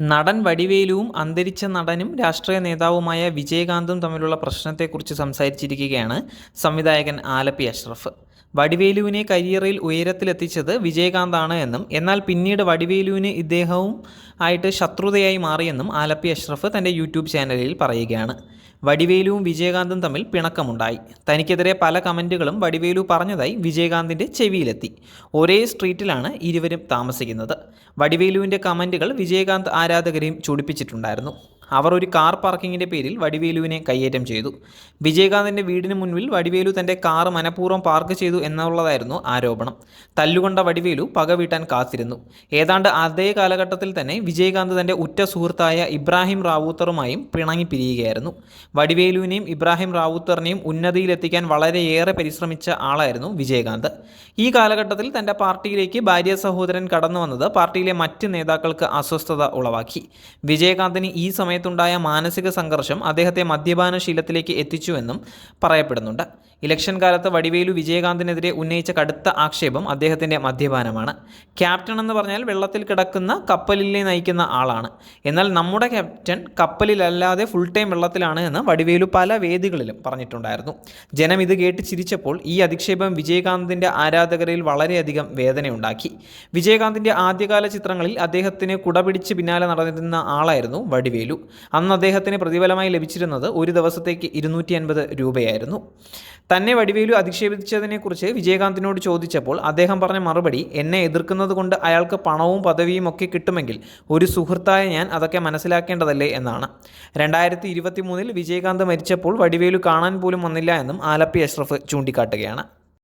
നടൻ വടിവേലുവും അന്തരിച്ച നടനും രാഷ്ട്രീയ നേതാവുമായ വിജയകാന്തും തമ്മിലുള്ള പ്രശ്നത്തെക്കുറിച്ച് സംസാരിച്ചിരിക്കുകയാണ് സംവിധായകൻ ആലപ്പി അഷ്റഫ്. വടിവേലുവിനെ കരിയറിൽ ഉയരത്തിലെത്തിച്ചത് വിജയകാന്താണ് എന്നും എന്നാൽ പിന്നീട് വടിവേലുവിന് ഇദ്ദേഹവും ആയിട്ട് ശത്രുതയായി മാറിയെന്നും ആലപ്പി അഷ്റഫ് തന്റെ യൂട്യൂബ് ചാനലിൽ പറയുകയാണ്. വടിവേലുവും വിജയകാന്തും തമ്മിൽ പിണക്കമുണ്ടായി. തനിക്കെതിരെ പല കമന്റുകളും വടിവേലു പറഞ്ഞതായി വിജയകാന്തിന്റെ ചെവിയിലെത്തി. ഒരേ സ്ട്രീറ്റിലാണ് ഇരുവരും താമസിക്കുന്നത്. വടിവേലുവിന്റെ കമന്റുകൾ വിജയകാന്ത് ആരാധകരെയും ചൂടിപ്പിച്ചിട്ടുണ്ടായിരുന്നു. അവർ ഒരു കാർ പാർക്കിങ്ങിന്റെ പേരിൽ വടിവേലുവിനെ കയ്യേറ്റം ചെയ്തു. വിജയകാന്തിന്റെ വീടിന് മുൻപിൽ വടിവേലു തന്റെ കാർ മനഃപൂർവം പാർക്ക് ചെയ്തു എന്നുള്ളതായിരുന്നു ആരോപണം. തല്ലുകൊണ്ട വടിവേലു പക വീട്ടാൻ കാത്തിരുന്നു. ഏതാണ്ട് അതേ കാലഘട്ടത്തിൽ തന്നെ വിജയകാന്ത് തന്റെ ഉറ്റ സുഹൃത്തായ ഇബ്രാഹിം റാവൂത്തറുമായും പിണങ്ങി പിരിയുകയായിരുന്നു വടിവേലുവിനെയും ഇബ്രാഹിം റാവൂത്തറിനെയും ഉന്നതിയിലെത്തിക്കാൻ വളരെയേറെ പരിശ്രമിച്ച ആളായിരുന്നു വിജയകാന്ത്. ഈ കാലഘട്ടത്തിൽ തന്റെ പാർട്ടിയിലേക്ക് ഭാര്യ സഹോദരൻ കടന്നു വന്നത് പാർട്ടിയിലെ മറ്റ് നേതാക്കൾക്ക് അസ്വസ്ഥത ഉളവാക്കി. വിജയകാന്തിന് ഈ സമയത്തുണ്ടായ മാനസിക സംഘർഷം അദ്ദേഹത്തെ മദ്യപാനശീലത്തിലേക്ക് എത്തിച്ചുവെന്നും പറയപ്പെടുന്നുണ്ട്. ഇലക്ഷൻ കാലത്ത് വടിവേലു വിജയകാന്തിനെതിരെ ഉന്നയിച്ച കടുത്ത ആക്ഷേപം അദ്ദേഹത്തിന്റെ മദ്യപാനമാണ്. ക്യാപ്റ്റൻ എന്ന് പറഞ്ഞാൽ വെള്ളത്തിൽ കിടക്കുന്ന കപ്പലിലെ നയിക്കുന്ന ആളാണ്. എന്നാൽ നമ്മുടെ ക്യാപ്റ്റൻ കപ്പലിലല്ലാതെ ഫുൾ ടൈം വെള്ളത്തിലാണ് എന്ന് വടിവേലു പല വേദികളിലും പറഞ്ഞിട്ടുണ്ടായിരുന്നു. ജനം ഇത് കേട്ട് ചിരിച്ചപ്പോൾ ഈ അധിക്ഷേപം വിജയകാന്തിന്റെ ആരാധകരിൽ വളരെയധികം വേദനയുണ്ടാക്കി. വിജയകാന്തിന്റെ ആദ്യകാല ചിത്രങ്ങളിൽ അദ്ദേഹത്തിന് കുടപിടിച്ച് പിന്നാലെ നടന്നിരുന്ന ആളായിരുന്നു വടിവേലു. അന്ന് അദ്ദേഹത്തിന് പ്രതിഫലമായി ലഭിച്ചിരുന്നത് ഒരു ദിവസത്തേക്ക് ഇരുന്നൂറ്റി അൻപത് രൂപയായിരുന്നു. തന്നെ വടിവേലു അധിക്ഷേപിച്ചതിനെക്കുറിച്ച് വിജയകാന്തിനോട് ചോദിച്ചപ്പോൾ അദ്ദേഹം പറഞ്ഞ മറുപടി എന്നെ എതിർക്കുന്നത് കൊണ്ട് അയാൾക്ക് പണവും പദവിയും ഒക്കെ കിട്ടുമെങ്കിൽ ഒരു സുഹൃത്തായ ഞാൻ അതൊക്കെ മനസ്സിലാക്കേണ്ടതല്ലേ എന്നാണ്. രണ്ടായിരത്തി ഇരുപത്തി മൂന്നിൽ വിജയകാന്ത് മരിച്ചപ്പോൾ വടിവേലു കാണാൻ പോലും വന്നില്ല എന്നും ആലപ്പി അഷ്റഫ് ചൂണ്ടിക്കാട്ടുകയാണ്.